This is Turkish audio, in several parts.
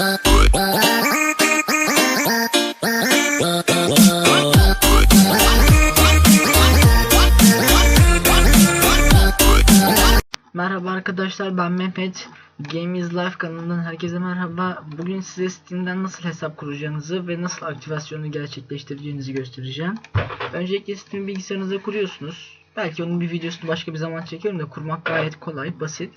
Merhaba arkadaşlar ben Mehmet. Game is Life kanalından herkese merhaba. Bugün size Steam'den nasıl hesap kuracağınızı ve nasıl aktivasyonu gerçekleştireceğinizi göstereceğim. Öncelikle Steam bilgisayarınıza kuruyorsunuz. Belki onun bir videosunu başka bir zaman çekerim de kurmak gayet kolay basit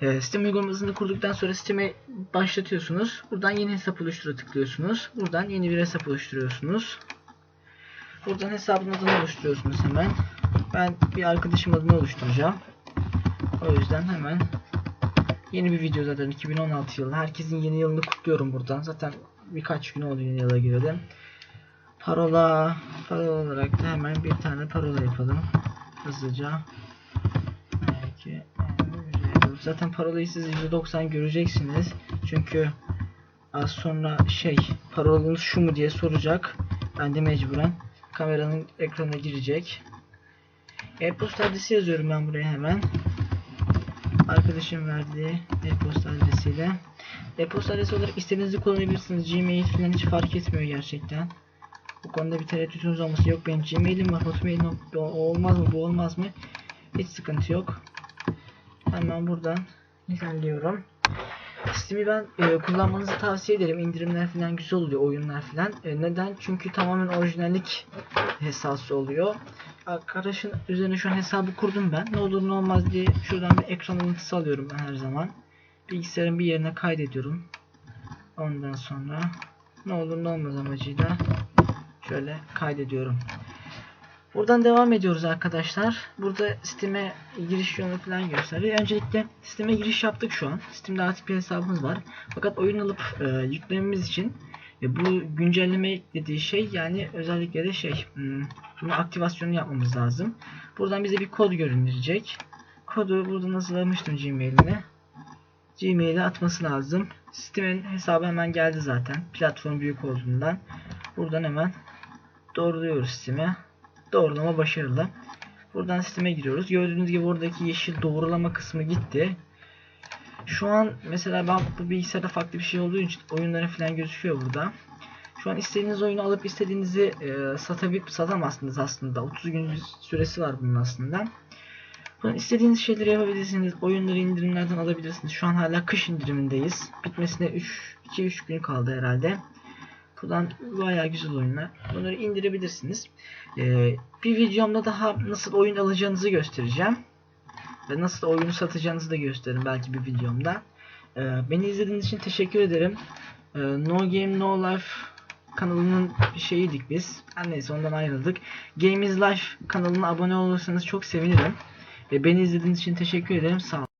Steam uygulamasını kurduktan sonra Steam'e başlatıyorsunuz Buradan yeni hesap oluştura tıklıyorsunuz Buradan yeni bir hesap oluşturuyorsunuz Buradan hesabın adını oluşturuyorsunuz hemen Ben bir arkadaşım adını oluşturacağım o yüzden hemen yeni bir video zaten 2016 yılı. Herkesin yeni yılını kutluyorum buradan. Zaten birkaç gün oldu yeni yıla gireli. Parola, parola olarak da hemen bir tane parola yapalım. Hızlıca. Belki zaten parolayı siz %90 göreceksiniz. Çünkü az sonra şey parolanız şu mu diye soracak. Ben de mecburen kameranın ekranına girecek. E-posta adresi yazıyorum ben buraya hemen arkadaşım verdiği e-posta adresiyle. E-posta adresi olarak istediğinizi kullanabilirsiniz. Gmail falan hiç fark etmiyor gerçekten. Bu konuda bir tereddütünüz olması yok. Benim Gmail'im var. Hotmail'im olmaz mı? Bu olmaz mı? Hiç sıkıntı yok. Hemen buradan ilerliyorum. Steam'i ben e, kullanmanızı tavsiye ederim. İndirimler falan güzel oluyor. Oyunlar falan. E, neden? Çünkü tamamen orijinallik hesası oluyor. Arkadaşın üzerine şu an hesabı kurdum ben. Ne olur ne olmaz diye şuradan bir ekran alıntısı alıyorum ben her zaman. Bilgisayarın bir yerine kaydediyorum. Ondan sonra ne olur ne olmaz amacıyla şöyle kaydediyorum. Buradan devam ediyoruz arkadaşlar. Burada Steam'e giriş yolu falan gösteriyor. Öncelikle Steam'e giriş yaptık şu an. Steam'de artık bir hesabımız var. Fakat oyun alıp e, yüklememiz için e, bu güncelleme dediği şey yani özellikle de şey hmm, bunu aktivasyonu yapmamız lazım. Buradan bize bir kod görünecek. Kodu burada nasıl almıştım Gmail'ine. Gmail'e atması lazım. Steam'in hesabı hemen geldi zaten. Platform büyük olduğundan. Buradan hemen doğruluyoruz Steam'e. Doğrulama başarılı. Buradan Steam'e giriyoruz. Gördüğünüz gibi oradaki yeşil doğrulama kısmı gitti. Şu an mesela ben bu bilgisayarda farklı bir şey olduğu için oyunları falan gözüküyor burada. Şu an istediğiniz oyunu alıp istediğinizi e, satabilip satamazsınız aslında. 30 gün süresi var bunun aslında. Buradan istediğiniz şeyleri yapabilirsiniz. Oyunları indirimlerden alabilirsiniz. Şu an hala kış indirimindeyiz. Bitmesine 3 2-3 gün kaldı herhalde. Buradan bayağı güzel oyunlar. Bunları indirebilirsiniz. Ee, bir videomda daha nasıl oyun alacağınızı göstereceğim. Ve nasıl oyunu satacağınızı da gösteririm belki bir videomda. Ee, beni izlediğiniz için teşekkür ederim. Ee, no Game No Life kanalının şeyiydik biz. Her neyse ondan ayrıldık. Game is Life kanalına abone olursanız çok sevinirim. Ve beni izlediğiniz için teşekkür ederim. Sağ olun.